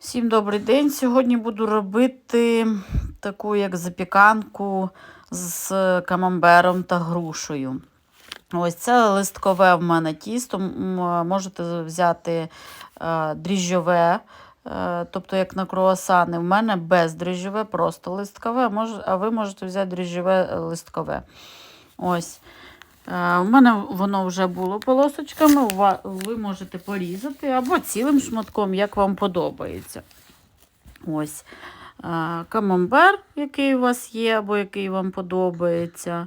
Всім добрий день. Сьогодні буду робити таку як запіканку з камамбером та грушею. Ось це листкове в мене тісто. Можете взяти е, дріжджове, е, тобто як на круасани. В мене бездріжджове, просто листкове, а ви можете взяти дріжджове е, листкове. Ось. Е, У мене воно вже було полосочками, ви можете порізати або цілим шматком, як вам подобається. Ось. Е, Камамбер, який у вас є, або який вам подобається.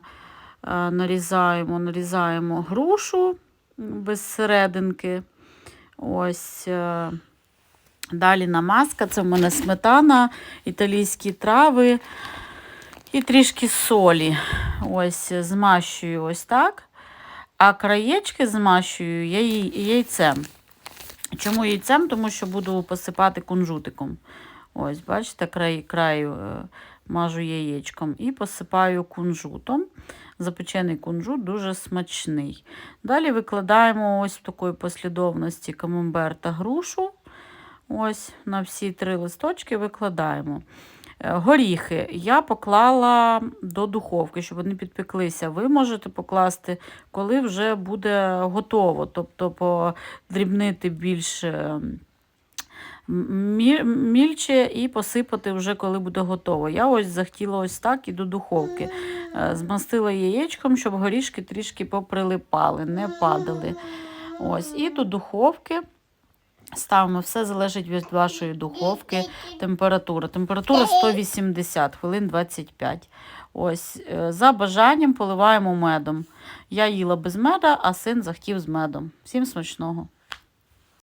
Е, Нарізаємо, нарізаємо грушу без серединки. Ось. Далі намазка. Це в мене сметана, італійські трави і трішки солі. Ось змащую ось так. А краєчки змащую яй- яйцем. Чому яйцем? Тому що буду посипати кунжутиком. Ось, бачите, край, краю е, мажу яєчком і посипаю кунжутом. Запечений кунжут дуже смачний. Далі викладаємо ось в такої послідовності камамбер та грушу. Ось на всі три листочки викладаємо. Е, Горіхи я поклала до духовки, щоб вони підпеклися. Ви можете покласти, коли вже буде готово, тобто подрібнити більш мільче і посипати вже, коли буде готово. Я ось захотіла ось так і до духовки. Е, Змастила яєчком, щоб горішки трішки поприлипали, не падали. Ось, і до духовки. Ставимо, все залежить від вашої духовки, температура. Температура 180, хвилин 25. Ось, е, за бажанням поливаємо медом. Я їла без меда, а син захотів з медом. Всім смачного.